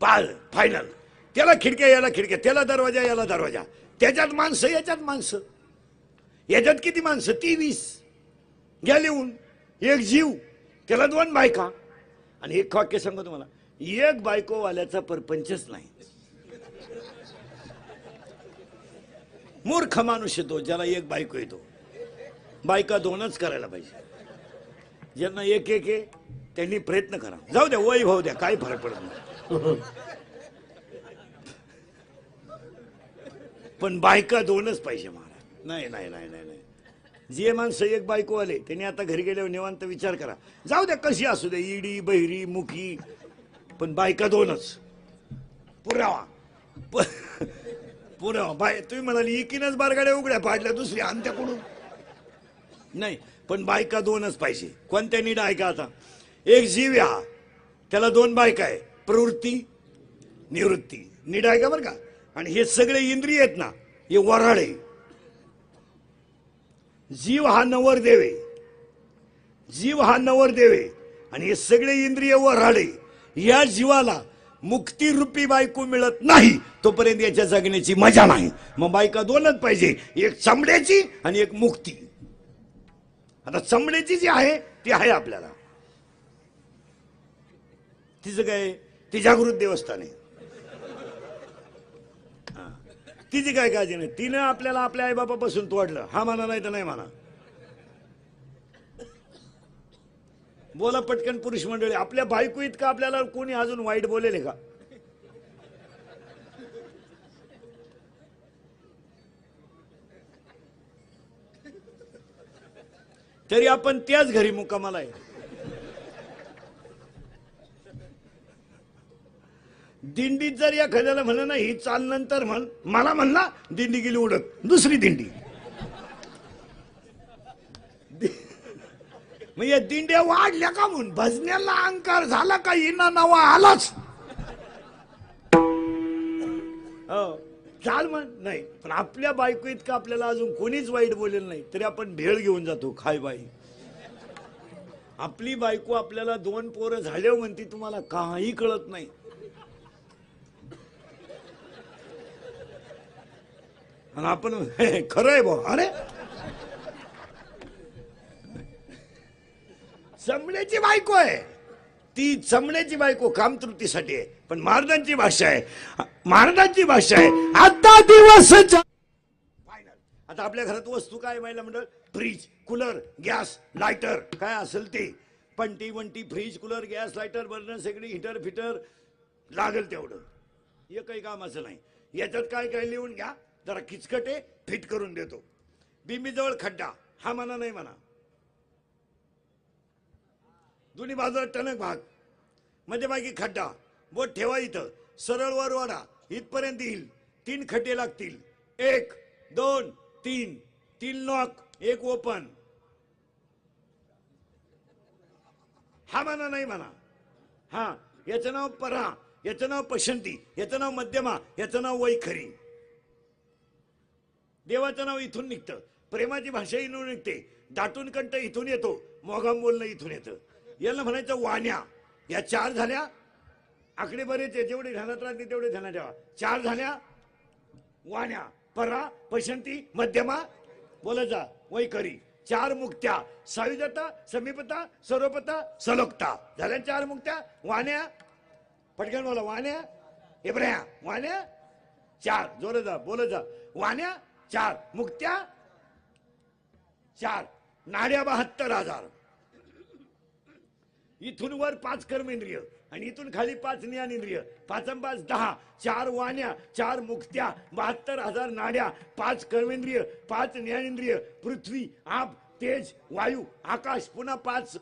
पाळ फायनल त्याला खिडक्या याला खिडक्या त्याला दरवाजा याला दरवाजा. त्याच्यात माणसं याच्यात माणसं. याच्यात किती माणसं? ती वीस घ्या लिहून. एक जीव. त्याला दोन बायका. आणि एक वाक्य सांगतो तुम्हाला. एक बायकोवाल्याचा परपंचच नाही. मूर्ख माणूस येतो ज्याला एक बायको येतो. बायका दोनच करायला पाहिजे. ज्यांना एक एक त्यांनी प्रयत्न करा. जाऊ द्या वय भाऊ द्या काही फरक पडत नाही. पण बायका दोनच पाहिजे महाराज. नाही नाही नाही नाही नाही. जे माणसं एक बायको आले त्यांनी आता घरी गेल्यावर निवांत विचार करा. जाऊ द्या कशी असू द्या इडी बहिरी मुखी पण बायका दोनच. पुरावा. प- पुरावा. बाय तुम्ही म्हणाली एकीनच बारगाड्या उघड्या पाडल्या दुसरी अंत्याकडून नाही पण बायका दोनच पाहिजे. कोणत्या नीड ऐका आता? एक जीव या. त्याला दोन बायका आहे. प्रवृत्ती निवृत्ती. नीड आहे का बरं का? आणि हे सगळे इंद्रिय आहेत ना हे वराळे जीव हा नवर देवे जीव हा नवर देवे आणि हे सगळे इंद्रिय वराळे या जीवाला मुक्ती रूपी बायको मिळत नाही तोपर्यंत याच्या जगण्याची मजा नाही. मग बायका दोनच पाहिजे. एक चमड्याची आणि एक मुक्ती. आता चमड्याची जी आहे ती आहे आपल्याला. तिचं काय ती जागृत देवस्थान आहे. हा. तिची काय काळजी नाही. तिनं आपल्याला आपल्या आईबापापासून तोडलं. हा म्हणा नाही तर नाही म्हणा. बोला पटकन पुरुष मंडळी आपल्या बायको इतकं आपल्याला कोणी अजून वाईट बोलेले का? तरी आपण त्याच घरी मुक्कामाला आहे. दिंडीत जर या एखाद्याला म्हणलं ना ही चाल नंतर म्हण. मला म्हणला दिंडी गेली उडत. दुसरी दिंडी. मग या दिंड्या वाढल्या का म्हणून? भजण्याला अहंकार झाला का? इना नावा आलाच. हो. चाल म्हण. नाही पण आपल्या बायको इतकं आपल्याला अजून कोणीच वाईट बोलेल नाही तरी आपण भेळ घेऊन जातो खाय बाई आपली बायको आपल्याला दोन पोरं झाल्यावर म्हणती तुम्हाला काही कळत नाही. आणि आपण हे, खरं आहे भाऊ अरे? चमड्याची बायको आहे. ती चमड्याची बायको कामतृप्तीसाठी आहे. पण महाराजांची भाषा आहे. महाराजांची भाषा आहे. आता दिवस फायनल आता आपल्या घरात वस्तू काय महिला मंडळ? फ्रीज कूलर गॅस लायटर काय असेल ते? पंटी वंटी fridge cooler gas lighter burner सगळी हिटर फिटर लागेल तेवढं. हे काही कामाचं नाही. याच्यात काय काय लिहून घ्या? जरा किचकटे फिट करून देतो. बिंबीजवळ खड्डा हा म्हणा नाही म्हणा. दोन्ही बाजूला टणक भाग मध्यभागी खड्डा बोट ठेवा इथं सरळ वर वाढा इथपर्यंत येईल. तीन खड्डे लागतील. एक दोन तीन. तीन लॉक एक ओपन हा म्हणा नाही म्हणा. हा याचं नाव परा याचं नाव पशंती याचं नाव मध्यमा याचं नाव वैखरी. देवाचं नाव इथून निघतं. प्रेमाची भाषा इथून निघते. दाटून कंठ इथून येतो. मोगाम बोलणं इथून येतं. याला म्हणायचं वाण्या. या चार झाल्या. आकडे बरेच आहे. जेवढे ध्यानात राहते तेवढे ध्यानात ठेवा. चार झाल्या. वाण्या. परा पशंती मध्यमा. बोलायचा वैकरी. चार मुक्त्या. सायुजता समीपता सर्वपता सलोकता. झाल्या चार मुक्त्या. वाण्या. पटकन बोला. वाण्या. इब्राया वाण्या. चार. जोर जा. बोल जा. वाण्या. चार. मुक्त्या? चार. नाड्या बहात्तर हजार. इथून वर पाच कर्मेंद्रिय आणि इथून खाली पाच ज्ञानेंद्रिय पाचम पाच दहा. चार वाण्या चार मुक्त्या बहात्तर हजार नाड्या पाच कर्मेंद्रिय पाच ज्ञानेंद्रिय पृथ्वी आप तेज वायू आकाश पुन्हा पाच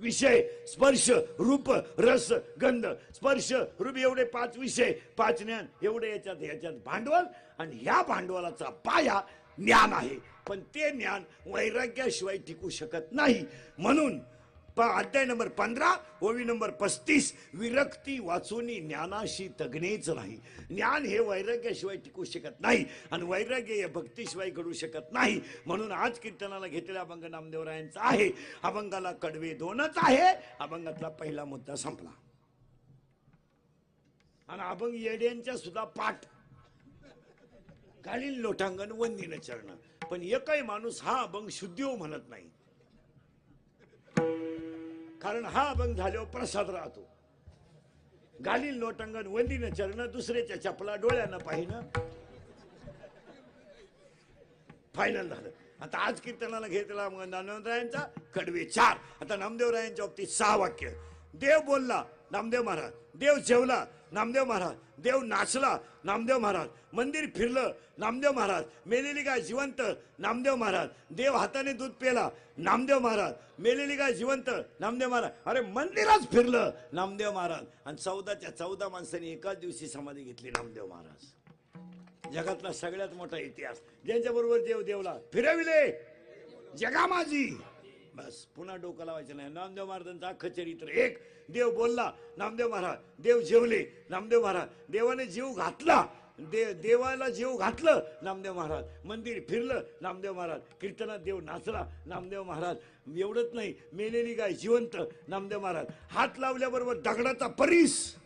विषय स्पर्श रूप रस गंध. स्पर्श रूप एवढे पाच विषय पाच ज्ञान. एवढे याच्यात याच्यात भांडवल आणि ह्या भांडवलाचा पाया ज्ञान आहे. पण ते ज्ञान वैराग्याशिवाय टिकू शकत नाही. म्हणून अध्याय नंबर पंधरा ओवी नंबर पस्तीस. विरक्ती वाचूनी ज्ञानाशी तगणेच नाही. ज्ञान हे वैराग्याशिवाय टिकू शकत नाही आणि वैराग्य हे भक्तीशिवाय घडू शकत नाही. म्हणून आज कीर्तनाला घेतलेला अभंग नामदेवरायांचा आहे. अभंगाला कडवे दोनच आहे. अभंगातला पहिला मुद्दा संपला. आणि अभंग येड्यांच्या सुद्धा पाठ. घालील लोटांगण वंदीन चरण. पण एकही माणूस हा अभंग शुद्धीव हो म्हणत नाही. कारण हा अभंग झाल्यावर प्रसाद राहतो. गालील लोटांगण वंदीनं चरणं दुसऱ्याच्या चपला डोळ्यानं पाहिनं फायनल झालं. आता आज कीर्तनाला घेतला मग नामदेवरायांचा कडवे चार. आता नामदेवरायांच्या बाबतीत सहा वाक्य. देव बोलला नामदेव महाराज. देव जेवला नामदेव महाराज देव नाचला नामदेव महाराज. मंदिर फिरलं नामदेव महाराज. मेलेली गाय जिवंत नामदेव महाराज. देव हाताने दूध पेला नामदेव महाराज. मेलेली गाय जिवंत नामदेव महाराज. अरे मंदिरच फिरलं नामदेव महाराज. आणि चौदाच्या चौदा माणसांनी एकाच दिवशी समाधी घेतली नामदेव महाराज. जगातला सगळ्यात मोठा इतिहास. ज्यांच्याबरोबर देव देवला फिरविले जगा माझी बस पुन्हा डोकं लावायचं नाही. नामदेव महाराजांचा अख्खं चरित्र एक देव बोलला नामदेव महाराज देव जेवले. नामदेव महाराज देवाने जीव घातला. दे देवाला जीव घातलं नामदेव महाराज. मंदिर फिरलं नामदेव महाराज. कीर्तनात देव नाचला नामदेव महाराज. एवढंच नाही मेलेली गाय जिवंत नामदेव महाराज. हात लावल्याबरोबर दगडाचा परीस.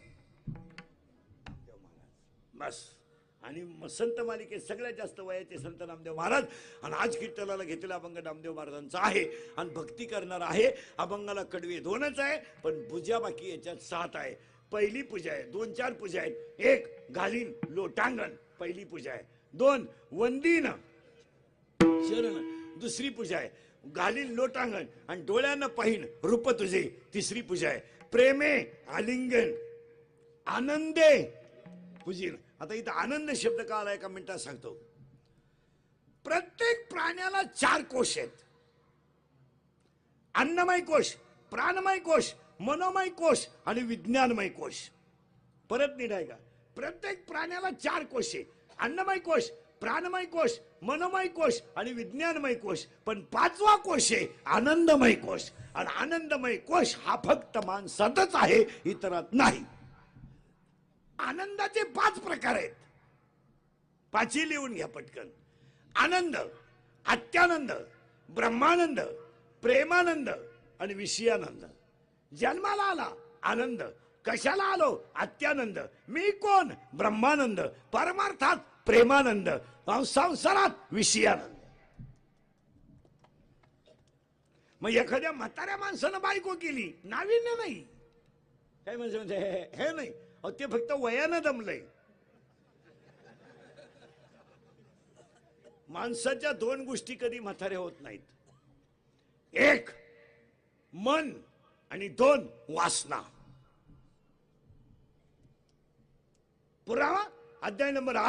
बस. आणि संत मालिकेत सगळ्यात जास्त वयाचे संत नामदेव महाराज आणि आज कीर्तनाला घेतलेला अभंग नामदेव महाराजांचा आहे आणि भक्ती करणार आहे. अभंगाला कडवे दोनच आहे पण पूजा बाकी याच्यात सात आहे. पहिली पूजा आहे दोन चार पूजा आहेत. एक घालीन लोटांगण पहिली पूजा आहे. दोन वंदीन शरण दुसरी पूजा आहे. घालीन लोटांगण आणि डोळ्यानं पाहिन रूप तुझे तिसरी पूजा आहे. प्रेमे आलिंगन आनंदे पूजीन. आता इथं आनंद शब्द का आला एका मिनिटात सांगतो. प्रत्येक प्राण्याला चार कोश आहेत. अन्नमय कोश प्राणमय कोश मनोमय कोश आणि विज्ञानमय कोश. परत नीट का प्रत्येक प्राण्याला चार कोश आहे अन्नमय कोश प्राणमय कोश मनोमय कोश आणि विज्ञानमय कोश. पण पाचवा कोश आहे आनंदमय कोश. आणि आनंदमय कोश हा फक्त माणसातच आहे इतरात नाही. आनंदाचे पाच प्रकार आहेत. पाचही लिहून घ्या पटकन. आनंद अत्यानंद ब्रह्मानंद प्रेमानंद आणि विषयानंद. जन्माला आला आनंद. कशाला आलो? अत्यानंद. मी कोण? ब्रह्मानंद. परमार्थात प्रेमानंद. संसारात विषयानंद. मग एखाद्या म्हाताऱ्या माणसानं बायको केली नाविन्य नाही. काय म्हणजे म्हणजे हे नाही. अहो ते फक्त वयानं दमलंय. माणसाच्या दोन गोष्टी कधी म्हातारे होत नाहीत. एक मन आणि दोन वासना. पुरावा अध्याय नंबर आठ.